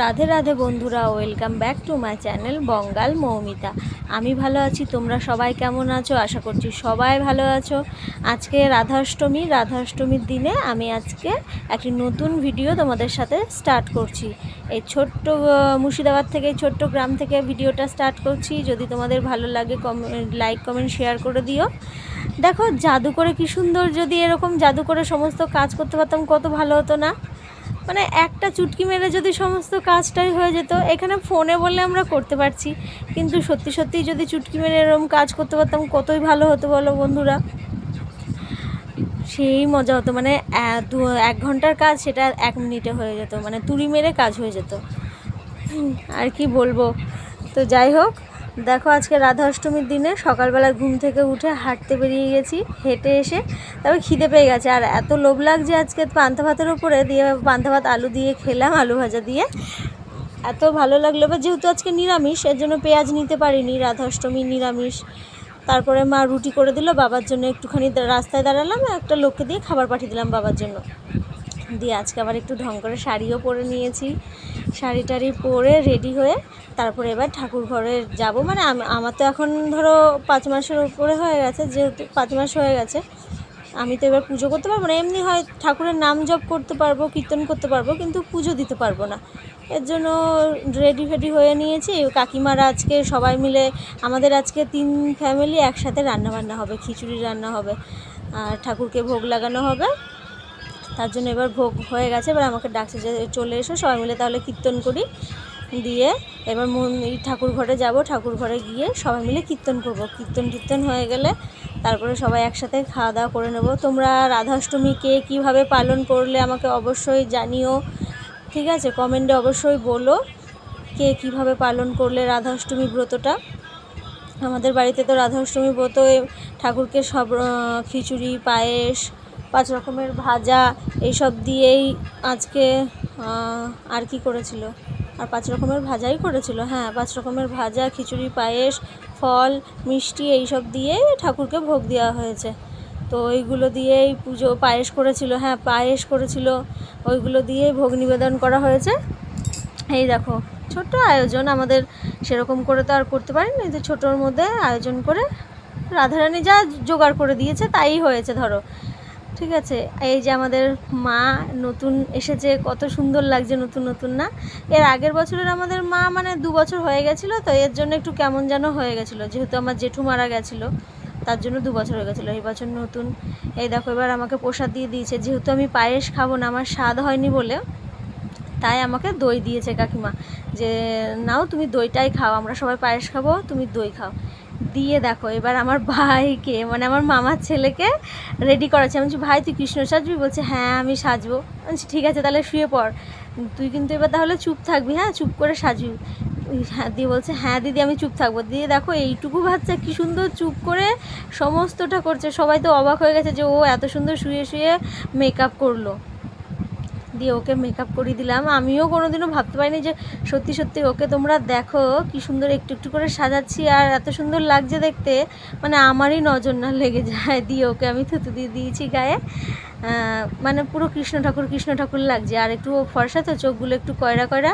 রাধে রাধে বন্ধুরা welcome back to my channel Bangal Moumita আমি ভালো আছি, তোমরা সবাই কেমন আছো? আশা করছি সবাই ভালো আছো। আজকে রাধাষ্টমী, রাধাষ্টমীর দিনে আমি আজকে একটি নতুন ভিডিও তোমাদের সাথে স্টার্ট করছি। এই ছোট্ট মুর্শিদাবাদ থেকে ছোট্ট গ্রাম থেকে ভিডিওটা স্টার্ট করছি। যদি তোমাদের ভালো লাগে কমেন্ট লাইক কমেন্ট শেয়ার করে দিও। দেখো, জাদু করে কি সুন্দর যদি এরকম জাদু করে সমস্ত কাজ করতে পারতাম, কত ভালো হতো না? মানে একটা চুটকি মেরে যদি সমস্ত কাজটাই হয়ে যেত, এখানে ফোনে বললে আমরা করতে পারছি। কিন্তু সত্যি সত্যি যদি চুটকি মেরে এরকম কাজ করতে পারতাম, কতই ভালো হতো বলো বন্ধুরা? সেই মজা হতো মানে দু, এক ঘণ্টার কাজ সেটা এক মিনিটে হয়ে যেত মানে তুড়ি মেরে কাজ হয়ে যেত। আর কি বলব? তো যাই হোক দেখো, আজকে রাধা অষ্টমীর দিনে সকালবেলা ঘুম থেকে উঠে হাঁটতে বেরিয়ে গেছি, হেঁটে এসে তারপর খিদে পেয়ে গেছে। আর এত লোভ লাগছে আজকে পান্তা ভাতের উপরে, দিয়ে পান্তা ভাত, আলু দিয়ে খেলাম, আলু ভাজা দিয়ে। এত ভালো লাগল, এবার যেহেতু আজকে নিরামিষ, এর জন্য পেঁয়াজ নিতে পারিনি রাধা অষ্টমী নিরামিষ। তারপরে মা রুটি করে দিল, বাবার জন্য একটুখানি রাস্তায় দাঁড়ালাম, একটা লোককে দিয়ে খাবার পাঠিয়ে দিলাম বাবার জন্য। দিয়ে আজকে আবার একটু ঢং করে শাড়িও পরে নিয়েছি। শাড়ি টাড়ি পরে রেডি হয়ে তারপরে এবার ঠাকুর ঘরে যাব। মানে আমার তো এখন ধরো পাঁচ মাসের উপরে হয়ে গেছে, যেহেতু পাঁচ মাস হয়ে গেছে। আমি তো এবার পুজো করতে পারব না। এমনি হয় ঠাকুরের নাম জপ করতে পারব, কীর্তন করতে পারব, কিন্তু পুজো দিতে পারব না। এর জন্য রেডি ফেডি হয়ে নিয়েছি। কাকিমারা আজকে সবাই মিলে, আমাদের আজকে তিন ফ্যামিলি একসাথে রান্না বান্না হবে, খিচুড়ি রান্না হবে, আর ঠাকুরকে ভোগ লাগানো হবে। তার জন্য এবার ভোগ হয়ে গেছে। এবার আমাকে ডাকছে যে, চলে এসো, সবাই মিলে তাহলে কীর্তন করি। দিয়ে এবার এই ঠাকুর ঘরে যাব। ঠাকুর ঘরে গিয়ে সবাই মিলে কীর্তন করব। কীর্তন টীর্তন হয়ে গেলে তারপরে সবাই একসাথে খাওয়া দাওয়া করে নেব। তোমরা রাধাষ্টমী কে কীভাবে পালন করলে আমাকে অবশ্যই জানিও। ঠিক আছে? কমেন্টে অবশ্যই বলো কে কীভাবে পালন করলে রাধাষ্টমী ব্রতটা। আমাদের বাড়িতে তো রাধাষ্টমী ব্রত ঠাকুরকে সব খিচুড়ি, পায়েস পাঁচ রকমের ভাজা এইসব দিয়েই আজকে আর কি করেছিল? আর পাঁচ রকমের ভাজাই করেছিল। হ্যাঁ পাঁচ রকমের ভাজা, খিচুড়ি, পায়েস, ফল, মিষ্টি এইসব দিয়েই ঠাকুরকে ভোগ দেওয়া হয়েছে। তো ওইগুলো দিয়েই পুজো, পায়েস করেছিল। হ্যাঁ পায়েস করেছিল। ওইগুলো দিয়েই ভোগ নিবেদন করা হয়েছে। এই দেখো, ছোট্ট আয়োজন আমাদের সেরকম করে তো আর করতে পারিনি। কিন্তু ছোটোর মধ্যে আয়োজন করে রাধারানী যা জোগাড় করে দিয়েছে, তাই হয়েছে, ধরো। ঠিক আছে? এই যে আমাদের মা নতুন এসেছে, কত সুন্দর লাগছে নতুন নতুন না? এর আগের বছরের আমাদের মা মানে দু বছর হয়ে গেছিল, তো এর জন্য একটু কেমন যেন হয়ে গেছিল। যেহেতু আমার জেঠু মারা গেছিল, তার জন্য দু বছর হয়ে গেছিল। এই বছর নতুন। এই দেখো, এবার আমাকে প্রসাদ দিয়ে দিয়েছে। যেহেতু আমি পায়েস খাব না, আমার স্বাদ হয়নি বলে, তাই আমাকে দই দিয়েছে কাকিমা। যে, নাও, তুমি দইটাই খাও, আমরা সবাই পায়েস খাব, তুমি দই খাও। দিয়ে দেখো, এবার আমার ভাইকে মানে আমার মামার ছেলেকে রেডি করাচ্ছে। আমি বলছি, ভাই, তুই কৃষ্ণ সাজবি? বলছে হ্যাঁ আমি সাজবো। বলছি, ঠিক আছে, তাহলে শুয়ে পড়। তুই কিন্তু এবার তাহলে চুপ থাকবি হ্যাঁ চুপ করে সাজবি। হ্যাঁ দিয়ে বলছে হ্যাঁ দিদি, আমি চুপ থাকব। দিয়ে দেখো, এইটুকু বাচ্চা কি সুন্দর চুপ করে সমস্তটা করছে। সবাই তো অবাক হয়ে গেছে যে ও এত সুন্দর শুয়ে শুয়ে মেকআপ করল। দিয়ে ওকে মেকআপ করিয়ে দিলাম। আমিও কোনোদিনও ভাবতে পারিনি যে সত্যি সত্যি ওকে তোমরা দেখো, কি সুন্দর একটু একটু করে সাজাচ্ছি আর এত সুন্দর লাগছে দেখতে। মানে আমারই নজর না লেগে যায়, দিয়ে ওকে আমি থুতু দিয়ে দিয়েছি গায়ে। মানে পুরো কৃষ্ণ ঠাকুর কৃষ্ণ ঠাকুর লাগছে। আর একটু ফর্সা তো, চোখগুলো একটু কয়রা কয়রা,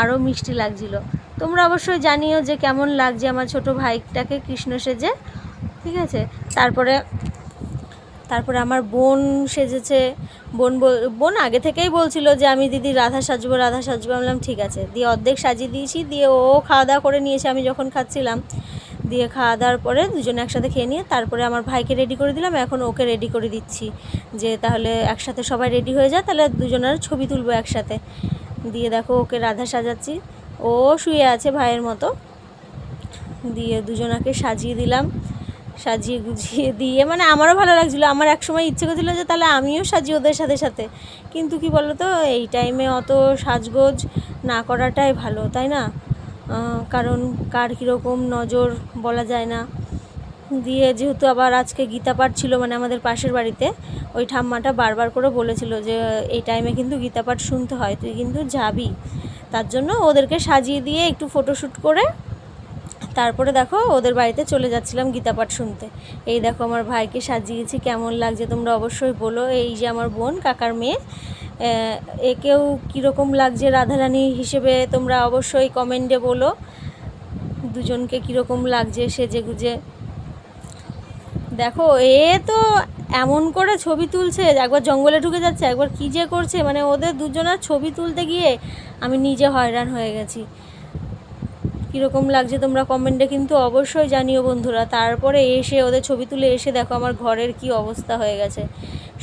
আরও মিষ্টি লাগছিল। তোমরা অবশ্যই জানিও যে কেমন লাগছে আমার ছোট ভাইটাকে কৃষ্ণ সেজে, ঠিক আছে? তারপরে তারপরে আমার বোন সেজেছে বোন বোন আগে থেকেই বলছিল যে আমি দিদি রাধা সাজবো রাধা সাজবো। বললাম, ঠিক আছে। দিয়ে অর্ধেক সাজিয়ে দিয়েছি, দিয়ে ও খাওয়া দাওয়া করে নিয়েছে, আমি যখন খাচ্ছিলাম। দিয়ে খাওয়া দাওয়ার পরে দুজনে একসাথে খেয়ে নিয়ে তারপরে আমার ভাইকে রেডি করে দিলাম। এখন ওকে রেডি করে দিচ্ছি যে তাহলে একসাথে সবাই রেডি হয়ে যায় তাহলে দুজনের ছবি তুলবো একসাথে। দিয়ে দেখো, ওকে রাধা সাজাচ্ছি। ও শুয়ে আছে ভাইয়ের মতো। দিয়ে দুজনাকে সাজিয়ে দিলাম। সাজিয়ে গুছিয়ে দিয়ে মানে আমারও ভালো লাগছিল। আমার এক সময় ইচ্ছে করছিল যে তাহলে আমিও সাজি ওদের সাথে সাথে। কিন্তু কি বলো তো এই টাইমে অত সাজগোজ না করাটাই ভালো, তাই না? কারণ কার কীরকম নজর বলা যায় না। দিয়ে যেহেতু আবার আজকে গীতা পাঠ ছিল মানে আমাদের পাশের বাড়িতে, ওই ঠাম্মাটা বারবার করে বলেছিল যে, এই টাইমে কিন্তু গীতা পাঠ শুনতে হয়, তুই কিন্তু যাবি। তার জন্য ওদেরকে সাজিয়ে দিয়ে একটু ফটোশ্যুট করে তারপরে দেখো ওদের বাড়িতে চলে যাচ্ছিলাম গীতা পাঠ শুনতে। এই দেখো আমার ভাইকে সাজিয়েছি, কেমন লাগছে তোমরা অবশ্যই বলো। এই যে আমার বোন, কাকার মেয়ে একেও কীরকম লাগছে রাধারানী হিসেবে তোমরা অবশ্যই কমেন্টে বলো। দুজনকে কীরকম লাগছে সেজে গুজে দেখো, এ তো এমন করে ছবি তুলছে, একবার জঙ্গলে ঢুকে যাচ্ছে, একবার কী যে করছে মানে ওদের দুজনের ছবি তুলতে গিয়ে আমি নিজে হয়রান হয়ে গেছি। কীরকম লাগছে তোমরা কমেন্টে কিন্তু অবশ্যই জানিও বন্ধুরা। তারপরে এসে ওদের ছবি তুলে এসে দেখো আমার ঘরের কি অবস্থা হয়ে গেছে।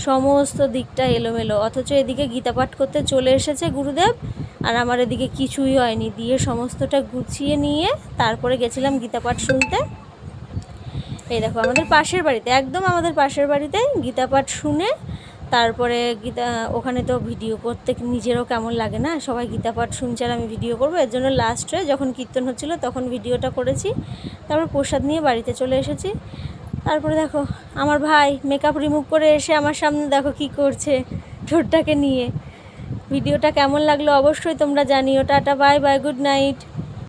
সমস্ত দিকটা এলোমেলো, অথচ এদিকে গীতা পাঠ করতে চলে এসেছে গুরুদেব, আর আমার এদিকে কিছুই হয়নি। দিয়ে সমস্তটা গুছিয়ে নিয়ে তারপরে গেছিলাম গীতা পাঠ শুনতে। এই দেখো আমাদের পাশের বাড়িতে, একদম আমাদের পাশের বাড়িতে গীতা পাঠ শুনে তারপরে গীতা, ওখানে তো ভিডিও করতে নিজেরও কেমন লাগে না? সবাই গীতা পাঠ শুনছে আর আমি ভিডিও করব। এর জন্য লাস্টে যখন কীর্তন হচ্ছিল তখন ভিডিওটা করেছি। তারপর প্রসাদ নিয়ে বাড়িতে চলে এসেছি। তারপরে দেখো, আমার ভাই মেকআপ রিমুভ করে এসে আমার সামনে দেখো কি করছে ঠোঁটটাকে নিয়ে। ভিডিওটা কেমন লাগল অবশ্যই তোমরা জানিও। Tata bye bye good night